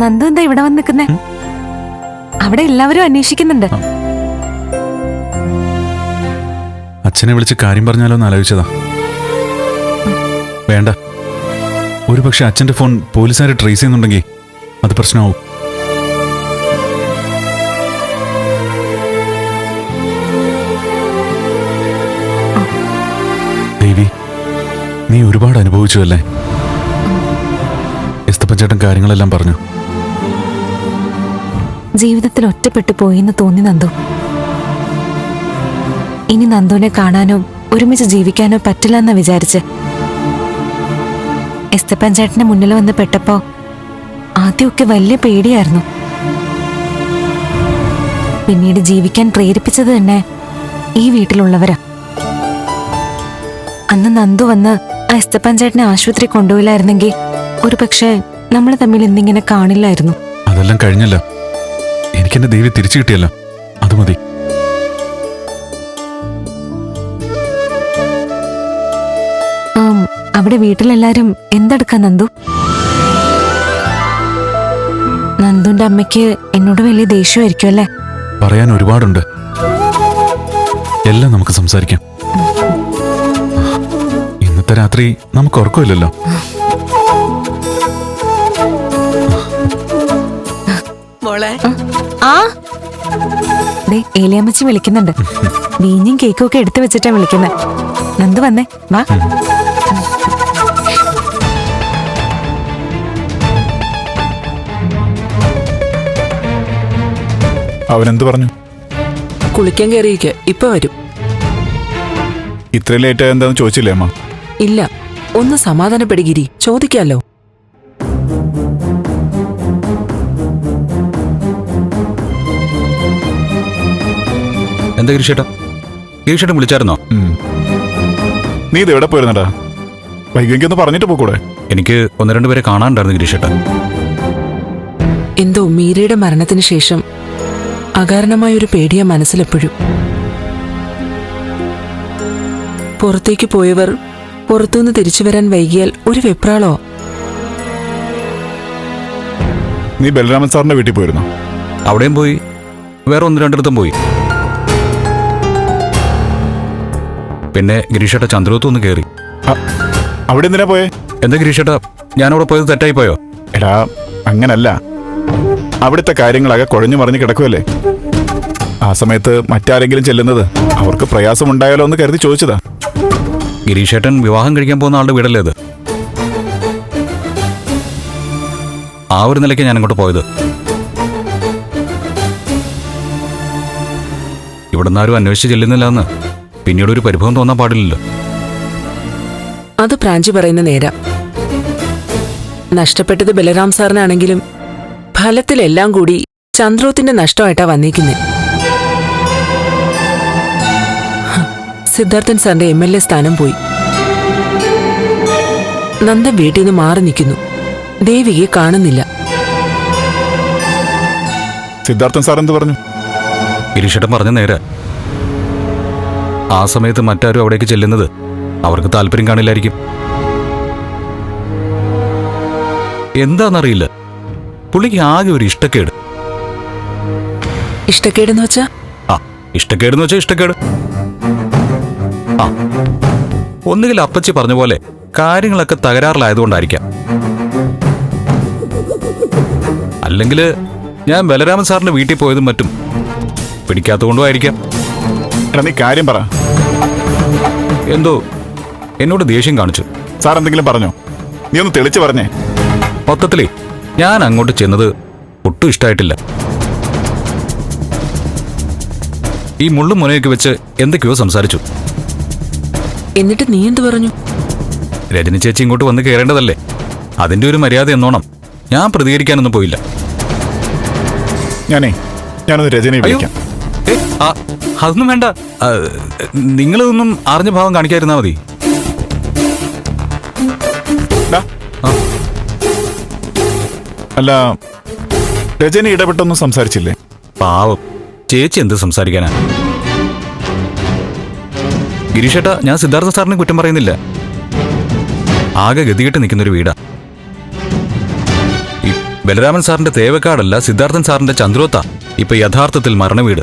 നന്ദു എന്താ ഇവിടെ വന്ന് നിൽക്കുന്നേ അവിടെ എല്ലാവരും അന്വേഷിക്കുന്നുണ്ട്. അച്ഛനെ വിളിച്ച് കാര്യം പറഞ്ഞാലോ എന്ന് ആലോചിച്ചതാ. വേണ്ട. ഒരുപക്ഷെ അച്ഛന്റെ ഫോൺ പോലീസുകാർ ട്രേസ് ചെയ്യുന്നുണ്ടെങ്കിൽ അത് പ്രശ്നമാവും. ദേവി നീ ഒരുപാട് അനുഭവിച്ചു അല്ലേ? എസ്തപ്പൻ ചേട്ടൻ കാര്യങ്ങളെല്ലാം പറഞ്ഞു. ജീവിതത്തിൽ ഒറ്റപ്പെട്ടു പോയിന്ന് തോന്നി നന്ദു. ഇനി നന്ദുവിനെ കാണാനോ ഒരുമിച്ച് ജീവിക്കാനോ പറ്റില്ല എന്ന് വിചാരിച്ച്. എസ്തപ്പൻ ചേട്ടന്റെ മുന്നിൽ വന്ന് പെട്ടപ്പോ ആദ്യമൊക്കെ വലിയ പേടിയായിരുന്നു. പിന്നീട് ജീവിക്കാൻ പ്രേരിപ്പിച്ചത് തന്നെ ഈ വീട്ടിലുള്ളവരാ. അന്ന് നന്ദു വന്ന് ആ എസ്തപ്പൻ ചേട്ടനെ ആശുപത്രി കൊണ്ടുപോയില്ലായിരുന്നെങ്കിൽ ഒരു പക്ഷേ നമ്മൾ തമ്മിൽ ഇന്നിങ്ങനെ കാണില്ലായിരുന്നു. അതെല്ലാം കഴിഞ്ഞല്ലോ. എനിക്കെന്റെ ദേവി തിരിച്ചു കിട്ടിയല്ലോ. അത് മതി. അവിടെ വീട്ടിലെല്ലാരും എന്തെടുക്കാ നന്ദു? നന്ദുന്റെ അമ്മയ്ക്ക് എന്നോട് വലിയ ദേഷ്യമായിരിക്കും അല്ലേ? പറയാൻ ഒരുപാടുണ്ട്. എല്ലാം നമുക്ക് സംസാരിക്കാം. ഇന്നത്തെ രാത്രി നമുക്ക് ഉറക്കമില്ലല്ലോ. മോളെ. ആ. ദേ ഏലിയമ്മച്ചി വിളിക്കുന്നുണ്ട്. വീഞ്ഞും കേക്കും ഒക്കെ എടുത്തു വെച്ചിട്ടാ വിളിക്കുന്നത് നന്ദു വന്നേ വാ. അവനെന്ത് പറഞ്ഞു? കുളിക്കാൻ കയറിയിക്ക് ഇപ്പൊ വരും. ഇത്ര ലേറ്റ് എന്താന്ന് ചോദിച്ചില്ലേ അമ്മ? ഇല്ല ഒന്ന് സമാധാനപ്പെടുകിരി ചോദിക്കാലോ. എന്താ ഗിരീഷേട്ടാ? ഗിരിഷേട്ടൻ വിളിച്ചായിരുന്നോ? നീ ഇത് എവിടെ പോയിരുന്നടാ? വൈകിക്ക് ഒന്ന് പറഞ്ഞിട്ട് പോകൂടെ എനിക്ക് ഒന്ന് രണ്ട് പേരെ കാണാനുണ്ടായിരുന്നു ഗിരിഷേട്ട എന്തോ മീരയുടെ മരണത്തിന് ശേഷം അകാരണമായ ഒരു പേടിയ മനസ്സിലെപ്പോഴും. പുറത്തേക്ക് പോയവർ പുറത്തുനിന്ന് തിരിച്ചു വരാൻ വൈകിയാൽ ഒരു വെപ്രാളോ? നീ ബലരാമൻ സാറിന്റെ വീട്ടിൽ പോയിരുന്നു? അവിടെയും പോയി. വേറെ ഒന്ന് രണ്ടിടത്തും പോയി. പിന്നെ ഗിരീഷേട്ട ചന്ദ്രവത്ത് ഒന്ന് കയറി അ- അവിടെ എന്തിനാ പോയേ? എന്താ ഗിരീഷേട്ട? ഞാനവിടെ പോയത് തെറ്റായി പോയോ? എടാ അങ്ങനല്ല. അവിടുത്തെ കാര്യങ്ങളൊക്കെ കുഴഞ്ഞു മറിഞ്ഞ് കിടക്കുമല്ലേ ആ സമയത്ത് മറ്റാരെങ്കിലും ചെല്ലുന്നത് അവർക്ക് പ്രയാസം പ്രയാസമുണ്ടായാലോ എന്ന് കരുതി ചോദിച്ചതാ. ഗിരീഷേട്ടൻ വിവാഹം കഴിക്കാൻ പോകുന്ന ആളുടെ വീടല്ലേ അത് ആ ഒരു നിലയ്ക്ക് ഞാൻ അങ്ങോട്ട് പോയത്. ഇവിടുന്ന് ആരും അന്വേഷിച്ച് ചെല്ലുന്നില്ല എന്ന് പിന്നീട് ഒരു പരിഭവം തോന്നാൻ പാടില്ലല്ലോ. അത് പ്രാഞ്ചി പറയുന്ന നേരം. നഷ്ടപ്പെട്ടത് ബലറാം സാറിനാണെങ്കിലും ഫലത്തിലെല്ലാം കൂടി ചന്ദ്രോത്തിന്റെ നഷ്ടമായിട്ടാ വന്നിരിക്കുന്നത് സിദ്ധാർത്ഥൻ സാറിന്റെ എം എൽ എ സ്ഥാനം പോയി. നന്ദ വീട്ടിൽ നിന്ന് മാറി നിൽക്കുന്നു. ദേവിയെ കാണുന്നില്ല. സിദ്ധാർത്ഥൻ സാർ എന്ത് പറഞ്ഞു? ഗിരീഷേട്ടൻ പറഞ്ഞ നേരെ. ആ സമയത്ത് മറ്റാരും അവിടേക്ക് ചെല്ലുന്നത് അവർക്ക് താല്പര്യം കാണില്ലായിരിക്കും. എന്താണെന്നറിയില്ല പുള്ളിക്ക് ആകെ ഒരു ഇഷ്ടക്കേട്. ഇഷ്ടക്കേടെന്ന് വെച്ചാ? ആ ഇഷ്ടക്കേടെന്ന് വെച്ചാൽ ഇഷ്ടക്കേട്. ആ ഒന്നുകിൽ അപ്പച്ചി പറഞ്ഞ പോലെ കാര്യങ്ങളൊക്കെ തകരാറിലായതുകൊണ്ടായിരിക്കാം. അല്ലെങ്കിൽ ഞാൻ ബലരാമൻ സാറിന്റെ വീട്ടിൽ പോയതും മറ്റും പിടിക്കാത്തതുകൊണ്ടും ആയിരിക്കാം. നീ കാര്യം പറ. എന്തോ? എന്നോട് ദേഷ്യം കാണിച്ചു. സാർ എന്തെങ്കിലും പറഞ്ഞോ? നീ ഒന്ന് തെളിച്ചു പറഞ്ഞേ. മൊത്തത്തിലേ ഞാൻ അങ്ങോട്ട് ചെന്നത് ഒട്ടും ഇഷ്ടമായിട്ടില്ല ഈ മുള്ളും മുനയൊക്കെ വെച്ച് എന്തൊക്കെയോ സംസാരിച്ചു. എന്നിട്ട് നീ എന്ത് പറഞ്ഞു? രജനി ചേച്ചി ഇങ്ങോട്ട് വന്ന് കയറേണ്ടതല്ലേ അതിന്റെ ഒരു മര്യാദ എന്നോണം. ഞാൻ പ്രതികരിക്കാനൊന്നും പോയില്ല. ഞാനേ ഞാനൊന്ന് രജനി വിളിക്കാം. അതൊന്നും വേണ്ട. നിങ്ങളിതൊന്നും അറിഞ്ഞ ഭാവം കാണിക്കാതിരുന്നാ മതി. അല്ല രജനി ഇടപെട്ടൊന്നും സംസാരിച്ചില്ലേ? പാവം. ചേച്ചി എന്ത് സംസാരിക്കാനാ? ഗിരീഷേട്ടാ ഞാൻ സിദ്ധാർത്ഥ സാറിനെ കുറ്റം പറയുന്നില്ല. ആകെ ഗതികെട്ട് നിൽക്കുന്നൊരു വീടാ. ഈ ബലരാമൻ സാറിന്റെ തേവക്കാടല്ല സിദ്ധാർത്ഥൻ സാറിന്റെ ചന്ദ്രോത്ത. ഇപ്പൊ യഥാർത്ഥത്തിൽ മരണവീട്.